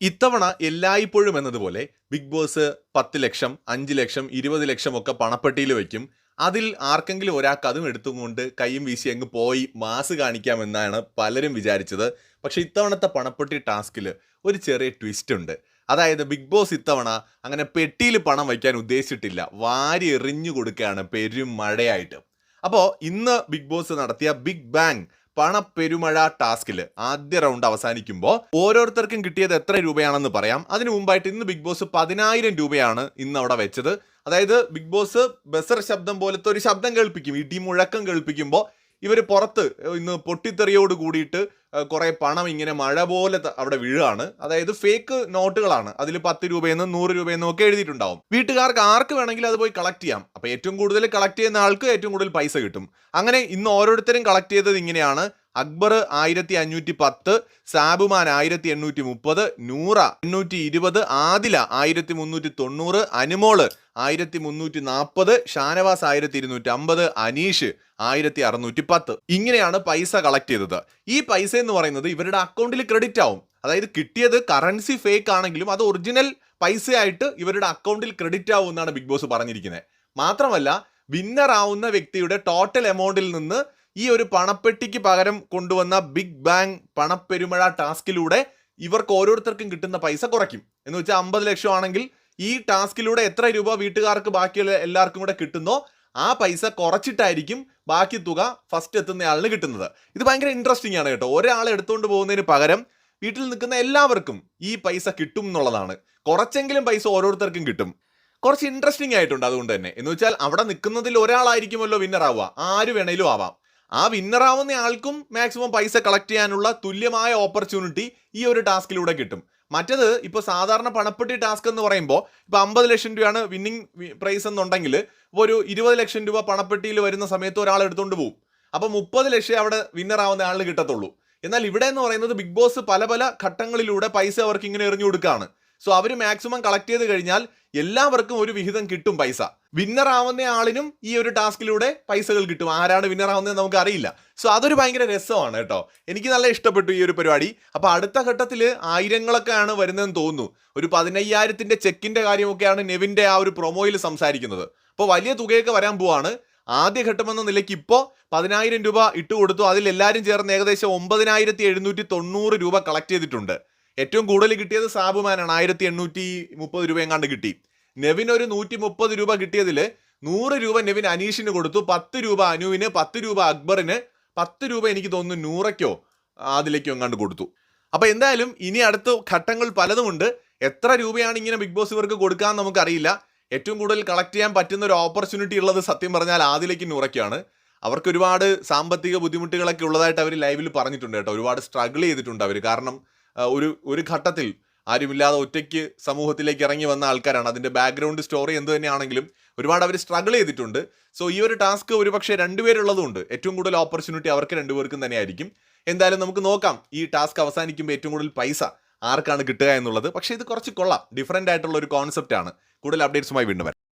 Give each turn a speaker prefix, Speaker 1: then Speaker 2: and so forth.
Speaker 1: ഇത്തവണ എല്ലായ്പ്പോഴും എന്നതുപോലെ ബിഗ് ബോസ് പത്ത് ലക്ഷം അഞ്ച് ലക്ഷം ഇരുപത് ലക്ഷം ഒക്കെ പണപ്പെട്ടിയിൽ വയ്ക്കും അതിൽ ആർക്കെങ്കിലും ഒരാൾക്ക് അതും എടുത്തുകൊണ്ട് കൈയും വീശി അങ്ങ് പോയി മാസ് കാണിക്കാമെന്നാണ് പലരും വിചാരിച്ചത്. പക്ഷേ ഇത്തവണത്തെ പണപ്പെട്ടി ടാസ്കിൽ ഒരു ചെറിയ ട്വിസ്റ്റ് ഉണ്ട്. അതായത് ബിഗ് ബോസ് ഇത്തവണ അങ്ങനെ പെട്ടിയിൽ പണം വയ്ക്കാൻ ഉദ്ദേശിച്ചിട്ടില്ല. വാരി എറിഞ്ഞു കൊടുക്കുകയാണ് പെരും മഴയായിട്ട്. അപ്പോൾ ഇന്ന് ബിഗ് ബോസ് നടത്തിയ ബിഗ് ബാങ് പണപ്പെരുമഴ ടാസ്കിൽ ആദ്യ റൗണ്ട് അവസാനിക്കുമ്പോൾ ഓരോരുത്തർക്കും കിട്ടിയത് എത്ര രൂപയാണെന്ന് പറയാം. അതിനു മുമ്പായിട്ട് ഇന്ന് ബിഗ് ബോസ് പതിനായിരം രൂപയാണ് ഇന്ന് അവിടെ വെച്ചത്. അതായത് ബിഗ് ബോസ് ബസർ ശബ്ദം പോലത്തെ ഒരു ശബ്ദം കേൾപ്പിക്കും. ഇടിമുഴക്കം കേൾപ്പിക്കുമ്പോൾ ഇവർ പുറത്ത് ഇന്ന് പൊട്ടിത്തെറിയോട് കൂടിയിട്ട് കുറേ പണം ഇങ്ങനെ മഴ പോലെ അവിടെ വീഴാണ്. അതായത് ഫേക്ക് നോട്ടുകളാണ്. അതിൽ പത്ത് രൂപയെന്നും നൂറ് രൂപയെന്നും ഒക്കെ എഴുതിയിട്ടുണ്ടാവും. വീട്ടുകാർക്ക് ആർക്ക് വേണമെങ്കിലും അത് പോയി കളക്ട് ചെയ്യാം. അപ്പോൾ ഏറ്റവും കൂടുതൽ കളക്ട് ചെയ്യുന്ന ആൾക്ക് ഏറ്റവും കൂടുതൽ പൈസ കിട്ടും. അങ്ങനെ ഇന്ന് ഓരോരുത്തരും കളക്ട് ചെയ്തത് ഇങ്ങനെയാണ്. അക്ബർ ആയിരത്തി അഞ്ഞൂറ്റി പത്ത് സാബുമാൻ ആയിരത്തി എണ്ണൂറ്റി മുപ്പത് നൂറ എണ്ണൂറ്റി ഇരുപത് ആദില ആയിരത്തി മുന്നൂറ്റി തൊണ്ണൂറ് അനുമോൾ ആയിരത്തി മുന്നൂറ്റി നാൽപ്പത് ഷാനവാസ് ആയിരത്തി ഇരുന്നൂറ്റി അമ്പത് അനീഷ് ആയിരത്തി അറുന്നൂറ്റി പത്ത് ഇങ്ങനെയാണ് പൈസ കളക്ട് ചെയ്തത്. ഈ പൈസ എന്ന് പറയുന്നത് ഇവരുടെ അക്കൗണ്ടിൽ ക്രെഡിറ്റ് ആവും. അതായത് കിട്ടിയത് കറൻസി ഫേക്ക് ആണെങ്കിലും അത് ഒറിജിനൽ പൈസയായിട്ട് ഇവരുടെ അക്കൗണ്ടിൽ ക്രെഡിറ്റ് ആവും എന്നാണ് ബിഗ് ബോസ് പറഞ്ഞിരിക്കുന്നത് മാത്രമല്ല വിന്നർ ആവുന്ന വ്യക്തിയുടെ ടോട്ടൽ എമൗണ്ടിൽ നിന്ന് ഈ ഒരു പണപ്പെട്ടിക്ക് പകരം കൊണ്ടുവന്ന ബിഗ് ബാങ് പണപ്പെരുമഴ ടാസ്കിലൂടെ ഇവർക്ക് ഓരോരുത്തർക്കും കിട്ടുന്ന പൈസ കുറയ്ക്കും. എന്ന് വെച്ചാൽ അമ്പത് ലക്ഷം ആണെങ്കിൽ ഈ ടാസ്കിലൂടെ എത്ര രൂപ വീട്ടുകാർക്ക് ബാക്കിയുള്ള എല്ലാവർക്കും കൂടെ കിട്ടുന്നോ ആ പൈസ കുറച്ചിട്ടായിരിക്കും ബാക്കി തുക ഫസ്റ്റ് എത്തുന്നയാളിന് കിട്ടുന്നത്. ഇത് ഭയങ്കര ഇൻട്രസ്റ്റിംഗ് ആണ് കേട്ടോ. ഒരാളെ എടുത്തുകൊണ്ട് പോകുന്നതിന് പകരം വീട്ടിൽ നിൽക്കുന്ന എല്ലാവർക്കും ഈ പൈസ കിട്ടും എന്നുള്ളതാണ്. കുറച്ചെങ്കിലും പൈസ ഓരോരുത്തർക്കും കിട്ടും. കുറച്ച് ഇൻട്രസ്റ്റിംഗ് ആയിട്ടുണ്ട് അതുകൊണ്ട് തന്നെ. എന്ന് വെച്ചാൽ അവിടെ നിൽക്കുന്നതിൽ ഒരാളായിരിക്കുമല്ലോ വിന്നർ ആവുക. ആര് വേണേലും ആവാം. ആ വിന്നറാവുന്ന ആൾക്കും മാക്സിമം പൈസ കളക്ട് ചെയ്യാനുള്ള തുല്യമായ ഓപ്പർച്യൂണിറ്റി ഈ ഒരു ടാസ്കിലൂടെ കിട്ടും. മറ്റത് ഇപ്പോൾ സാധാരണ പണപ്പെട്ടി ടാസ്ക് എന്ന് പറയുമ്പോൾ ഇപ്പോൾ അമ്പത് ലക്ഷം രൂപയാണ് വിന്നിംഗ് പ്രൈസ് എന്നുണ്ടെങ്കിൽ ഇപ്പോൾ ഒരു ഇരുപത് ലക്ഷം രൂപ പണപ്പെട്ടിയിൽ വരുന്ന സമയത്ത് ഒരാൾ എടുത്തുകൊണ്ട് പോകും അപ്പോൾ മുപ്പത് ലക്ഷം അവിടെ വിന്നർ ആവുന്ന കിട്ടത്തുള്ളൂ. എന്നാൽ ഇവിടെ എന്ന് പറയുന്നത് ബിഗ് ബോസ് പല പല ഘട്ടങ്ങളിലൂടെ പൈസ അവർക്ക് ഇങ്ങനെ എറിഞ്ഞു കൊടുക്കുകയാണ് സോ അവർ മാക്സിമം കളക്ട് ചെയ്ത് കഴിഞ്ഞാൽ എല്ലാവർക്കും ഒരു വിഹിതം കിട്ടും പൈസ. വിന്നർ ആവുന്ന ആളിനും ഈ ഒരു ടാസ്കിലൂടെ പൈസകൾ കിട്ടും. ആരാണ് വിന്നർ ആവുന്നത് നമുക്ക് അറിയില്ല. സോ അതൊരു ഭയങ്കര രസമാണ് കേട്ടോ. എനിക്ക് നല്ല ഇഷ്ടപ്പെട്ടു ഈ ഒരു പരിപാടി. അപ്പൊ അടുത്ത ഘട്ടത്തിൽ ആയിരങ്ങളൊക്കെയാണ് വരുന്നതെന്ന് തോന്നുന്നു. ഒരു പതിനയ്യായിരത്തിന്റെ ചെക്കിന്റെ കാര്യമൊക്കെയാണ് നെവിന്റെ ആ ഒരു പ്രൊമോയിൽ സംസാരിക്കുന്നത്. അപ്പോൾ വലിയ തുകയൊക്കെ വരാൻ പോവാണ്. ആദ്യ ഘട്ടം എന്ന നിലയ്ക്ക് ഇപ്പോൾ പതിനായിരം രൂപ ഇട്ട് കൊടുത്തു അതിൽ എല്ലാവരും ചേർന്ന് ഏകദേശം ഒമ്പതിനായിരത്തി എഴുന്നൂറ്റി തൊണ്ണൂറ് രൂപ കളക്ട് ചെയ്തിട്ടുണ്ട്. ഏറ്റവും കൂടുതൽ കിട്ടിയത് സാബുമാനാണ്. ആയിരത്തി എണ്ണൂറ്റി മുപ്പത് രൂപ എങ്ങാണ്ട് കിട്ടി. നെവിൻ ഒരു നൂറ്റി മുപ്പത് രൂപ കിട്ടിയതിൽ നൂറ് രൂപ നെവിൻ അനീഷിന് കൊടുത്തു. പത്ത് രൂപ അനുവിന് പത്ത് രൂപ അക്ബറിന് പത്ത് രൂപ എനിക്ക് തോന്നുന്നു നൂറയ്ക്കോ അതിലേക്കോ എങ്ങാണ്ട് കൊടുത്തു. അപ്പോൾ എന്തായാലും ഇനി അടുത്ത ഘട്ടങ്ങൾ പലതുമുണ്ട്. എത്ര രൂപയാണ് ഇങ്ങനെ ബിഗ് ബോസ് ഇവർക്ക് കൊടുക്കാൻ നമുക്കറിയില്ല. ഏറ്റവും കൂടുതൽ കളക്ട് ചെയ്യാൻ പറ്റുന്ന ഒരു ഓപ്പർച്യൂണിറ്റി ഉള്ളത് സത്യം പറഞ്ഞാൽ ആദിലേക്ക് നൂറയ്ക്കാണ്. അവർക്ക് ഒരുപാട് സാമ്പത്തിക ബുദ്ധിമുട്ടുകളൊക്കെ ഉള്ളതായിട്ട് അവർ ലൈവിൽ പറഞ്ഞിട്ടുണ്ട് കേട്ടോ. ഒരുപാട് സ്ട്രഗിൾ ചെയ്തിട്ടുണ്ട് അവർ കാരണം ഒരു ഒരു ഘട്ടത്തിൽ ആരുമില്ലാതെ ഒറ്റയ്ക്ക് സമൂഹത്തിലേക്ക് ഇറങ്ങി വന്ന ആൾക്കാരാണ്. അതിന്റെ ബാക്ക്ഗ്രൗണ്ട് സ്റ്റോറി എന്ത് തന്നെയാണെങ്കിലും ഒരുപാട് അവർ സ്ട്രഗിൾ ചെയ്തിട്ടുണ്ട്. സോ ഈ ഒരു ടാസ്ക് ഒരുപക്ഷെ രണ്ടുപേരുള്ളതുകൊണ്ട് ഏറ്റവും കൂടുതൽ ഓപ്പർച്യൂണിറ്റി അവർക്ക് രണ്ടുപേർക്കും തന്നെയായിരിക്കും. എന്തായാലും നമുക്ക് നോക്കാം ഈ ടാസ്ക് അവസാനിക്കുമ്പോൾ ഏറ്റവും കൂടുതൽ പൈസ ആർക്കാണ് കിട്ടുക എന്നുള്ളത്. പക്ഷേ ഇത് കുറച്ച് കൊള്ളാം. ഡിഫറെന്റ് ആയിട്ടുള്ള ഒരു കോൺസെപ്റ്റ് ആണ്. കൂടുതൽ അപ്ഡേറ്റ്സുമായി വീണ്ടും വരാം.